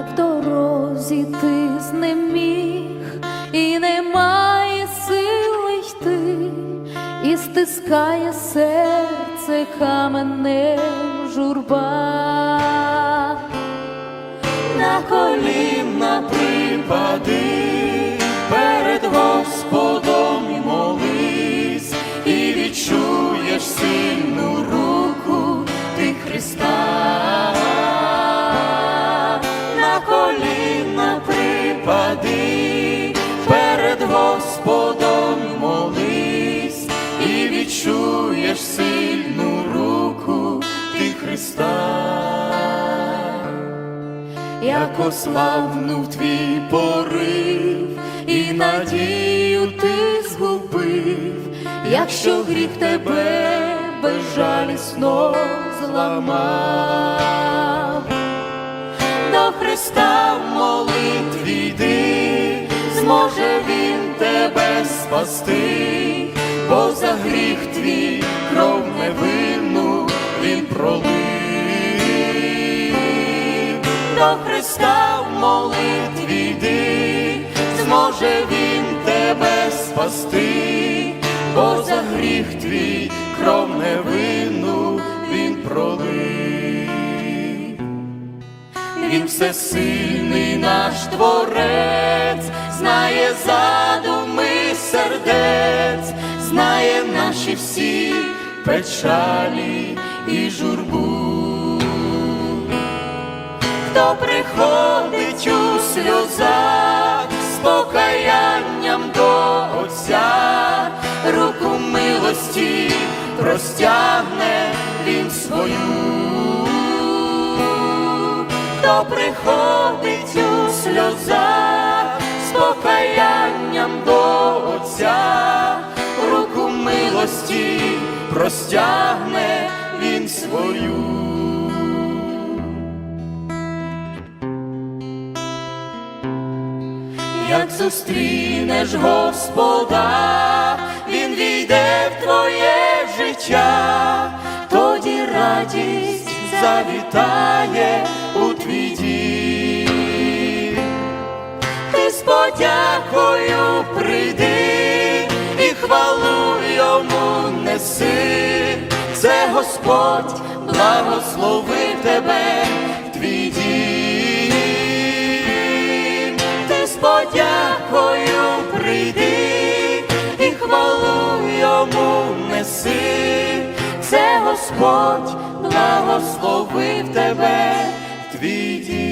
як в дорозі ти з ним міг, і немає сили йти, і стискає серце каменем журба. На коліна припади як ославнув твій порив, і надію ти згубив, якщо гріх тебе безжалісно зламав, до Христа в молитві йди, зможе Він тебе спасти, бо за гріх твій кров невинну Він пролив до Христа в молитві йди, зможе Він тебе спасти, бо за гріх твій кров невинну Він пролив. Він всесильний наш творець, знає задуми сердець, знає наші всі печалі і журбу хто приходить у сльозах з покаянням до Отця, руку милості простягне він свою, хто приходить у сльозах з покаянням до Отця, руку милості простягне він свою. Як зустрінеш Господа, Він війде в твоє життя, тоді радість завітає у твій дім. Ти з подякою прийди і хвалу йому неси, це Господь благословив тебе твій дім неси, це Господь благословив тебе твій дім.